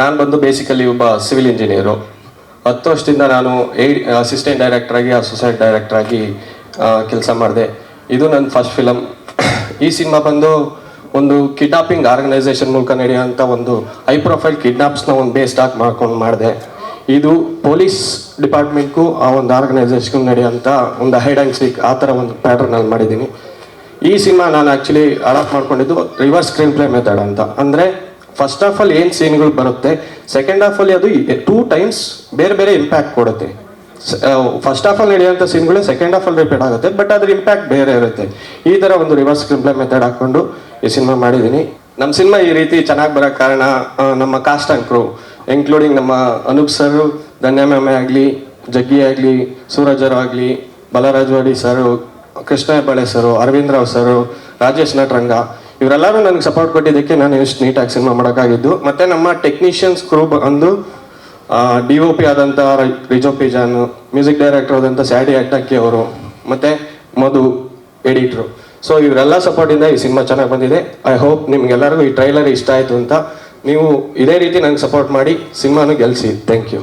ನಾನು ಬಂದು ಬೇಸಿಕಲಿ ಒಬ್ಬ ಸಿವಿಲ್ ಇಂಜಿನಿಯರು ಹತ್ತು ವರ್ಷದಿಂದ ನಾನು ಏಡ್ ಅಸಿಸ್ಟೆಂಟ್ ಡೈರೆಕ್ಟರ್ ಆಗಿ ಅಸೋಸಿಯೇಟ್ ಡೈರೆಕ್ಟರ್ ಆಗಿ ಕೆಲಸ ಮಾಡಿದೆ. ಇದು ನನ್ನ ಫಸ್ಟ್ ಫಿಲಮ್ ಈ ಸಿನಿಮಾ ಬಂದು ಒಂದು ಕಿಡ್ನಾಪಿಂಗ್ ಆರ್ಗನೈಸೇಷನ್ ಮೂಲಕ ನಡೆಯುವಂಥ ಒಂದು ಹೈ ಪ್ರೊಫೈಲ್ ಕಿಡ್ನಾಪ್ಸ್ನ ಒಂದು ಬೇಸ್ ಸ್ಟಾಕ್ ಮಾಡ್ಕೊಂಡು ಮಾಡಿದೆ. ಇದು ಪೊಲೀಸ್ ಡಿಪಾರ್ಟ್ಮೆಂಟ್ಗೂ ಆ ಒಂದು ಆರ್ಗನೈಸೇಷನ್ಗೂ ನಡೆಯುವಂಥ ಒಂದು ಹೈಡ್ ಆ್ಯಂಡ್ ಸೀಕ್ ಆ ಥರ ಒಂದು ಪ್ಯಾಟರ್ನಲ್ಲಿ ಮಾಡಿದ್ದೀನಿ. ಈ ಸಿನಿಮಾ ನಾನು ಆ್ಯಕ್ಚುಲಿ ಅಡಾಪ್ಟ್ ಮಾಡ್ಕೊಂಡಿದ್ದು ರಿವರ್ಸ್ ಸ್ಕ್ರೀನ್ ಪ್ಲೇ ಮೆಥಡ್ ಅಂತ. ಅಂದರೆ ಫಸ್ಟ್ ಆಫ್ ಆಲ್ ಏನು ಸೀನ್ಗಳು ಬರುತ್ತೆ? ಸೆಕೆಂಡ್ ಹಾಫ್ ಅಲ್ಲಿ ಅದು ಟೂ ಟೈಮ್ಸ್ ಬೇರೆ ಬೇರೆ ಇಂಪ್ಯಾಕ್ಟ್ ಕೊಡುತ್ತೆ. ಫಸ್ಟ್ ಹಾಫ್ ಅಲ್ಲಿ ನಡೆಯುವಂಥ ಸೀನ್ಗಳು ಸೆಕೆಂಡ್ ಹಾಫ್ ಅಲ್ಲಿ ರಿಪೀಟ್ ಆಗುತ್ತೆ. ಬಟ್ ಅದ್ರ ಇಂಪ್ಯಾಕ್ಟ್ ಬೇರೆ ಇರುತ್ತೆ. ಈ ಥರ ಒಂದು ರಿವರ್ಸ್ ಸ್ಕ್ರೀನ್ ಪ್ಲೇ ಮೆಥಡ್ ಹಾಕೊಂಡು ಈ ಸಿನಿಮಾ ಮಾಡಿದ್ದೀನಿ. ನಮ್ಮ ಸಿನಿಮಾ ಈ ರೀತಿ ಚೆನ್ನಾಗಿ ಬರೋ ಕಾರಣ ನಮ್ಮ ಕಾಸ್ಟ್ ಆ್ಯಂಡ್ ಕ್ರೂ ಇನ್ಕ್ಲೂಡಿಂಗ್ ನಮ್ಮ ಅನೂಪ್ ಸರ್ ಧನ್ಯ ಮ್ಯಾಮೆ ಆಗಲಿ, ಜಗ್ಗಿ ಆಗಲಿ ಸೂರಜರು ಆಗಲಿ, Balarajwadi sir Krishna Hebbale sir Aravind Rao sir Rajesh Nataranga ಇವರೆಲ್ಲರೂ ನನಗೆ ಸಪೋರ್ಟ್ ಕೊಟ್ಟಿದ್ದಕ್ಕೆ ನಾನು ಎಷ್ಟು ನೀಟಾಗಿ ಸಿನಿಮಾ ಮಾಡೋಕ್ಕಾಗಿದ್ದು. ಮತ್ತು ನಮ್ಮ ಟೆಕ್ನಿಷಿಯನ್ಸ್ ಕ್ರೂ ಅಂದು ಡಿ ಒ ಪಿ ಆದಂಥ ರಿಜೋ ಪಿಜಾನ್ ಮ್ಯೂಸಿಕ್ ಡೈರೆಕ್ಟರ್ ಆದಂಥ ಸ್ಯಾಡಿ ಅಟ್ಟಕ್ಕಿ ಅವರು, ಮತ್ತು ಮಧು ಎಡಿಟ್ರು ಸೊ ಇವರೆಲ್ಲ ಸಪೋರ್ಟಿಂದ ಈ ಸಿನಿಮಾ ಚೆನ್ನಾಗಿ ಬಂದಿದೆ. ಐ ಹೋಪ್ ನಿಮ್ಗೆಲ್ಲರಿಗೂ ಈ ಟ್ರೈಲರ್ ಇಷ್ಟ ಆಯಿತು ಅಂತ. ನೀವು ಇದೇ ರೀತಿ ನನಗೆ ಸಪೋರ್ಟ್ ಮಾಡಿ ಸಿನಿಮಾನು ಗೆಲ್ಲಿಸಿ ಥ್ಯಾಂಕ್ ಯು